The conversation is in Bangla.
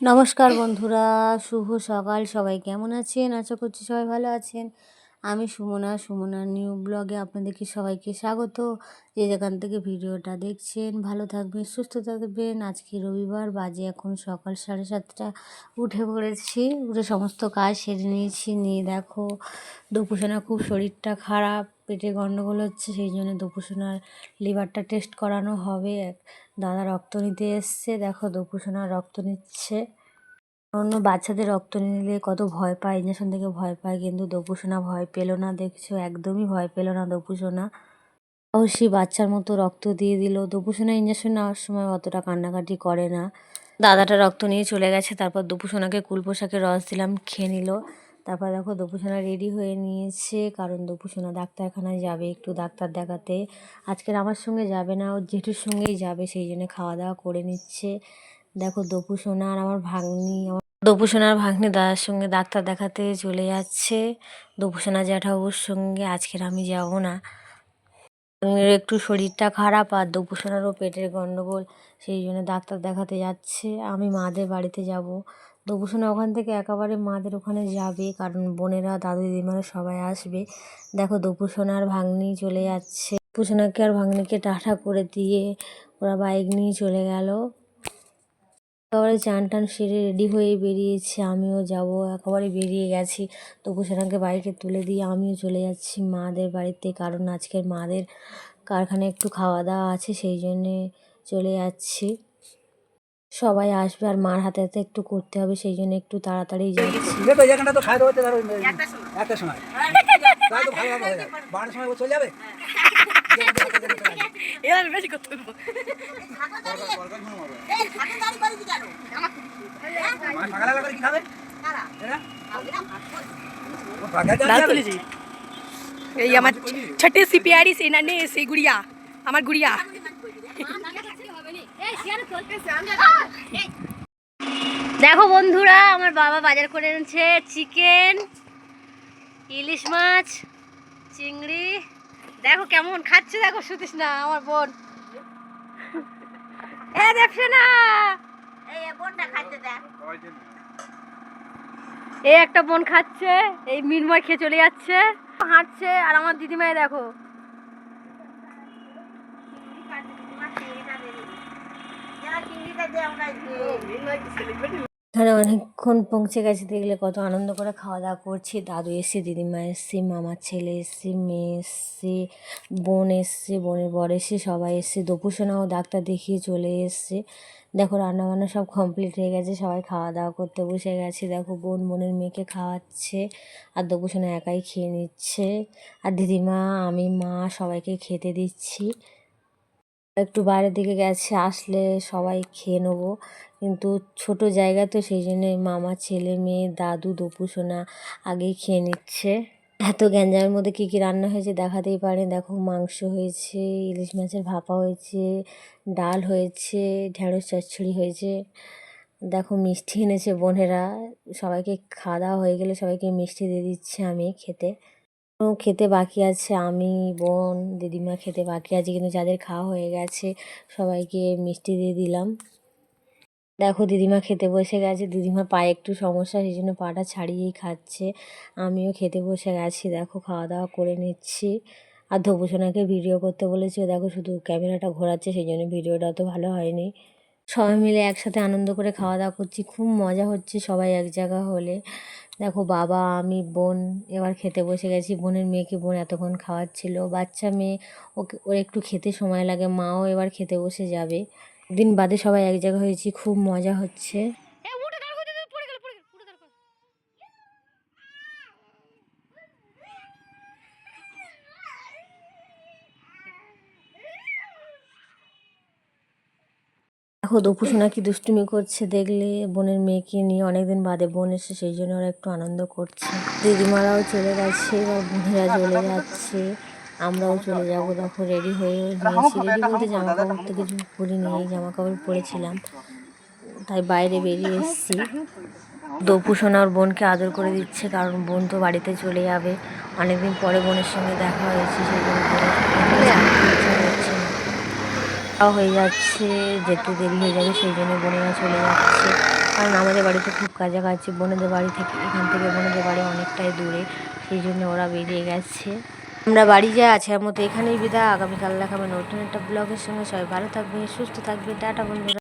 নমস্কার বন্ধুরা শুভ সকাল। সবাই কেমন আছেন? আশা করছি সবাই ভালো আছেন। আমি সুমনা সুমনা নিউ ব্লগে আপনাদেরকে সবাইকে স্বাগত। যে যেখান থেকে ভিডিওটা দেখছেন, ভালো থাকবেন, সুস্থ থাকবেন। আজকে রবিবার, বাজে এখন সকাল সাড়ে সাতটা। উঠে পড়েছি, উঠে সমস্ত কাজ সেরে নিয়েছি। নিয়ে দেখো দুপুসোনা খুব শরীরটা খারাপ, পেটে গণ্ডগোল হচ্ছে, সেই জন্য দুপুসোনার লিভারটা টেস্ট করানো হবে। দাদা রক্ত নিতে এসছে, দেখো দুপুসোনা রক্ত নিচ্ছে। অন্য বাচ্চাদের রক্ত নিলে কত ভয় পায় ইঞ্জেকশন থেকে ভয় পায়, কিন্তু দপুসোনা ভয় পেল না, দেখছ? একদমই ভয় পেল না দপুসোনা অবশ্যই বাচ্চার মতো রক্ত দিয়ে দিল। দপুসোনা ইঞ্জেকশন নেওয়ার সময় অতটা কান্নাকাটি করে না। দাদাটা রক্ত নিয়ে চলে গেছে, তারপর দপুসোনাকে কুল পোশাকের রস দিলাম, খেয়ে নিল। তারপর দেখো দপুসোনা রেডি হয়ে নিয়েছে, কারণ দপুসোনা ডাক্তারখানায় যাবে একটু ডাক্তার দেখাতে। আজকের আমার সঙ্গে যাবে না ওর জেঠুর সঙ্গেই যাবে, সেই জন্য খাওয়া দাওয়া করে নিচ্ছে। দেখো দপুসোনা আর আমার ভাগ্নি, আমার দপুসোনার ভাগ্নি দাদার সঙ্গে ডাক্তার দেখাতে চলে যাচ্ছে। দপুসোনা জ্যাঠাবুর সঙ্গে আজকের আমি যাব না। একটু শরীরটা খারাপ আর দপুসোনারও পেটের গণ্ডগোল সেই জন্য ডাক্তার দেখাতে যাচ্ছে। আমি মাদের বাড়িতে যাব। দপুসোনা ওখান থেকে একেবারে মাদের ওখানে যাবে, কারণ বোনেরা, দাদু দিদিমারা সবাই আসবে। দেখো দপুসোনার ভাগ্নি চলে যাচ্ছে। দপুসোনাকে আর ভাগ্নিকে টাটা করে দিয়ে ওরা বাইক নিয়ে চলে গেল। একেবারে চান টান সেরে রেডি হয়ে বেরিয়েছে, আমিও যাব, একেবারে বেরিয়ে গেছি। তবু সেখানকে বাইকে তুলে দিয়ে আমিও চলে যাচ্ছি মাদের বাড়িতে, কারণ আজকের মাদের কারখানায় একটু খাওয়া দাওয়া আছে, সেই জন্যে চলে যাচ্ছি। সবাই আসবে আর মার হাতে হাতে একটু করতে হবে, সেই জন্য একটু তাড়াতাড়ি যাচ্ছি। একটা সময়। বারোটার সময় চলে যাবে? এবার বেশি করতে এই আমার ছটে সি পিয়ারি সে না নে সে গুড়িয়া, আমার গুড়িয়া। দেখো বন্ধুরা, আমার বাবা বাজার করে এনেছে চিকেন, ইলিশ মাছ, চিংড়ি। দেখো কেমন খাচ্ছে দেখো শুতিস না আমার বোন। এ দেখছে না এই একটা বোন খাচ্ছে এই মিনময় খেয়ে চলে যাচ্ছে। হাঁটছে আর আমার দিদিমাই দেখো। এখানে অনেকক্ষণ পৌঁছে গেছে, দেখলে কত আনন্দ করে খাওয়া দাওয়া করছি। দাদু এসছে, দিদিমা এসছে, মামার ছেলে এসছে, মেয়ে এসছে, বোন এসছে, বোনের বর এসছে, সবাই এসছে। দপুসোনাও ডাক্তার দেখিয়ে চলে এসছে। দেখো রান্নাবান্না সব কমপ্লিট হয়ে গেছে, সবাই খাওয়া দাওয়া করতে বসে গেছে। দেখো বোন বোনের মেয়েকে খাওয়াচ্ছে, আর দপুসোনা একাই খেয়ে নিচ্ছে। আর দিদিমা, আমি, মা সবাইকে খেতে দিচ্ছি। একটু বাইরের দিকে গেছে, আসলে সবাই খেয়ে নেব। কিন্তু ছোট জায়গা তো সেই জন্য মামা, ছেলে, মেয়ে, দাদু দপুসোনা আগেই খেয়ে নিচ্ছে। এত গ্যাঞ্জামের মধ্যে কী কী রান্না হয়েছে দেখাতেই পারে দেখো মাংস হয়েছে, ইলিশ মাছের ভাপা হয়েছে, ডাল হয়েছে, ঢেঁড়স চচ্ছড়ি হয়েছে। দেখো মিষ্টি এনেছে বোনেরা। সবাইকে খাওয়া দাওয়া হয়ে গেলে সবাইকে মিষ্টি দিয়ে দিচ্ছে আমি খেতে। খেতে বাকি আছে, আমি, বোন, দিদিমা খেতে বাকি আছে, কিন্তু যাদের খাওয়া হয়ে গেছে সবাইকে মিষ্টি দিয়ে দিলাম। দেখো দিদিমা খেতে বসে গেছে। দিদিমার পায়ে একটু সমস্যা, সেই জন্য পাটা ছাড়িয়েই খাচ্ছে। আমিও খেতে বসে গেছি। দেখো খাওয়া দাওয়া করে নিচ্ছি। আর ধবুসোনাকে ভিডিও করতে বলেছি দেখো শুধু ক্যামেরাটা ঘোরাচ্ছে, সেই জন্য ভিডিওটা অত ভালো হয়নি। সবাই মিলে একসাথে আনন্দ করে খাওয়া দাওয়া করছি। খুব মজা হচ্ছে সবাই এক জায়গা হলে। দেখো বাবা, আমি, বোন, এবার খেতে বসে গেছি। বোনের মেয়েকে বোন এতক্ষণ খাওয়াচ্ছিল। বাচ্চা মেয়ে, ওকে, ওর একটু খেতে সময় লাগে, মাও এবার খেতে বসে যাবে। দিন বাদে সবাই এক জায়গা হয়েছি খুব মজা হচ্ছে। দেখো দপুসোনা কি দুষ্টুমি করছে দেখলে বোনের মেয়েকে নিয়ে অনেকদিন বাদে বোন এসে সেই জন্য ওরা একটু আনন্দ করছে। দিদিমারাও চলে গেছে এবার বোনেরা চলে যাচ্ছে। আমরাও চলে যাব। দেখো রেডি হয়ে নিয়েছি রেডি বলতে জামা কাপড় তো কিছু পরিনি জামা কাপড় পরেছিলাম। তাই বাইরে বেরিয়ে এসেছি। দপুসোনা ওর বোনকে আদর করে দিচ্ছে, কারণ বোন তো বাড়িতে চলে যাবে। অনেকদিন পরে বোনের সঙ্গে দেখা হয়েছে, সেই জন্য হয়ে যাচ্ছে, যেতে দেরি হয়ে যাবে, সেই জন্য বোনেরা চলে যাচ্ছে। কারণ আমাদের বাড়িতে খুব কাছাকাছি, বোনেদের বাড়ি থেকে, এখান থেকে বোনেদের বাড়ি অনেকটাই দূরে, সেই জন্য ওরা বেরিয়ে গেছে। আমরা বাড়ি যা আছে মতো এখানেই বিদায়। আগামীকাল দেখাবে নতুন একটা ব্লগের সঙ্গে। সবাই ভালো থাকবে সুস্থ থাকবে টাটা বন্ধুরা।